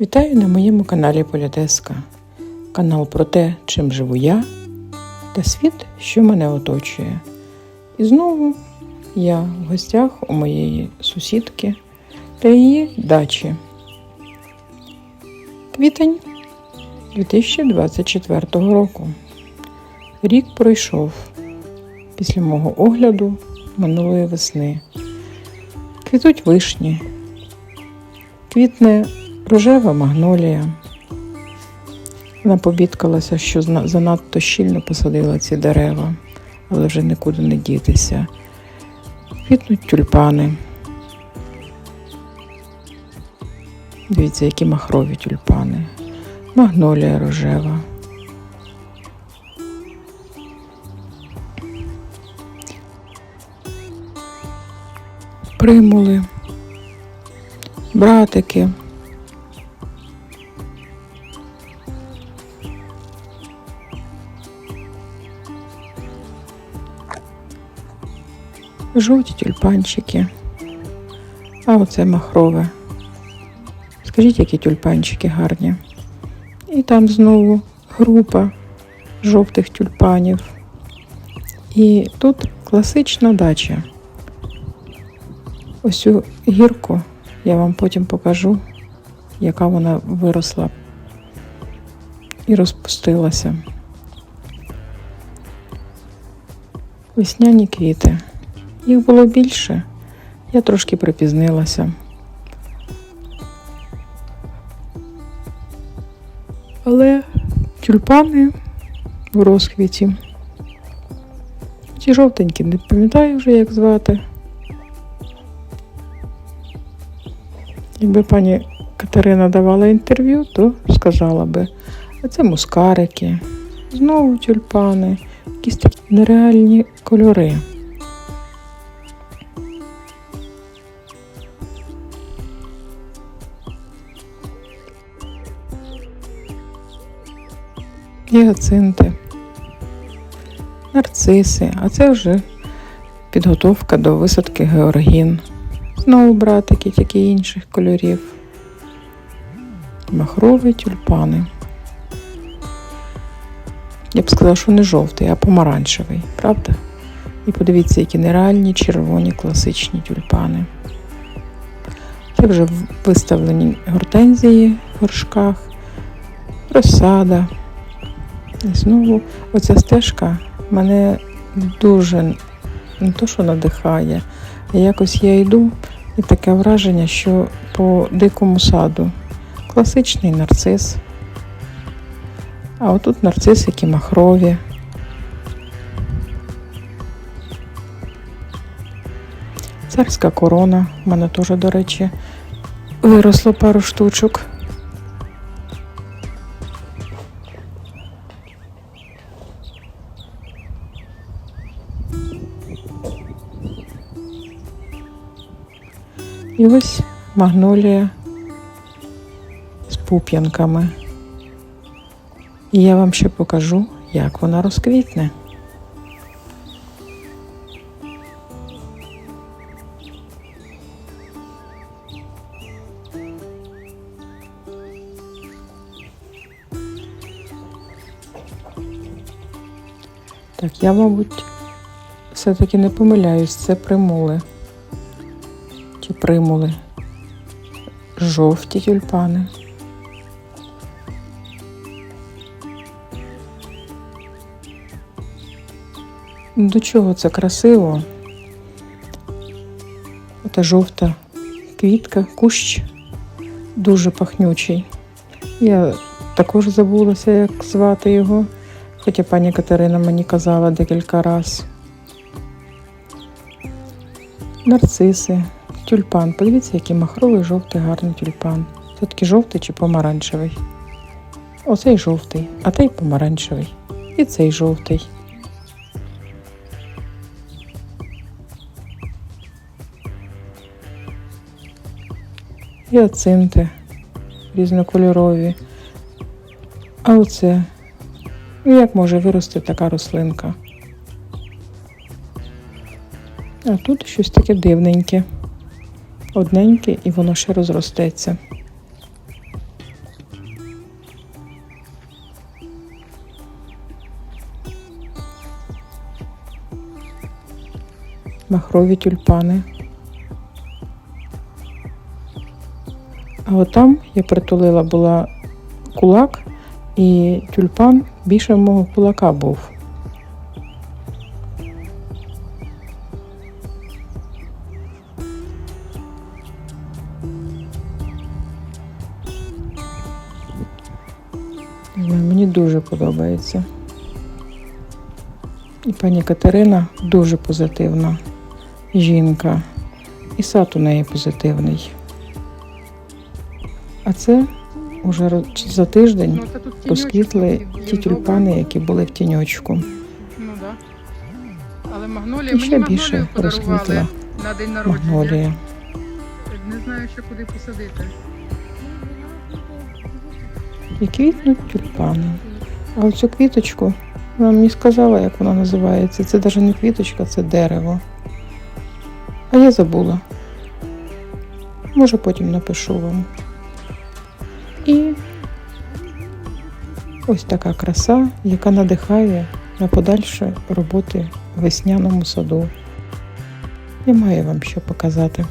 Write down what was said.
Вітаю на моєму каналі Політеска. Канал про те, чим живу я та світ, що мене оточує. І знову я в гостях у моєї сусідки та її дачі. Квітень 2024 року. Рік пройшов після мого огляду минулої весни. Квітуть вишні, квітне рожева магнолія. Вона побідкалася, що занадто щільно посадила ці дерева, але вже нікуди не дітися. Квітнуть тюльпани. Дивіться, які махрові тюльпани. Магнолія рожева. Примули, братики. Жовті тюльпанчики. А оце махрове. Скажіть, які тюльпанчики гарні. І там знову група жовтих тюльпанів. І тут класична дача. Ось цю гірку я вам потім покажу, яка вона виросла і розпустилася. Весняні квіти. Їх було більше, я трошки припізнилася. Але тюльпани в розквіті. Ті жовтенькі, не пам'ятаю вже, як звати. Якби пані Катерина давала інтерв'ю, то сказала би, а це мускарики, знову тюльпани, якісь такі нереальні кольори. Гіацинти, нарциси, а це вже підготовка до висадки георгін. Знову братики, тільки інших кольорів. Махрові тюльпани. Я б сказала, що не жовтий, а помаранчевий, правда? І подивіться, які нереальні червоні класичні тюльпани. Це вже виставлені гортензії в горшках, розсада. Знову оця стежка мене дуже не то, що надихає, якось я йду і таке враження, що по дикому саду класичний нарцис. А отут нарцисики махрові. Царська корона. У мене теж, до речі, виросло пару штучок. І ось магнолія з пуп'янками. І я вам ще покажу, як вона розквітне. Так, я, мабуть, все-таки не помиляюсь, це примули. Чи примули. Жовті тюльпани. До чого це красиво? Ота жовта квітка, кущ дуже пахнючий. Я також забулася, як звати його, хоча пані Катерина мені казала декілька разів. Нарциси, тюльпан. Подивіться, який махровий жовтий гарний тюльпан. Це такий жовтий чи помаранчевий. Оцей жовтий, а той помаранчевий. І цей жовтий. Гіацинти різнокольорові. А оце. Ну, Як може вирости така рослинка? А тут щось таке дивненьке одненьке і воно ще розростеться. Махрові тюльпани. А отам я притулила була кулак і тюльпан більше мого кулака був. Мені дуже подобається. І пані Катерина дуже позитивна жінка. І сад у неї позитивний. А це ро- за тиждень Ну, це розквітли ті тюльпани, які були в тіньочку. Ну так. Але магнолія, І ще більше розквітла магнолія. Не знаю, що куди посадити. І квітнуть тюльпани. А оцю квіточку вона мені сказала, як вона називається. Це навіть не квіточка, це дерево. А я забула. Може, потім напишу вам. І ось така краса, яка надихає на подальші роботи в весняному саду. Я маю вам що показати.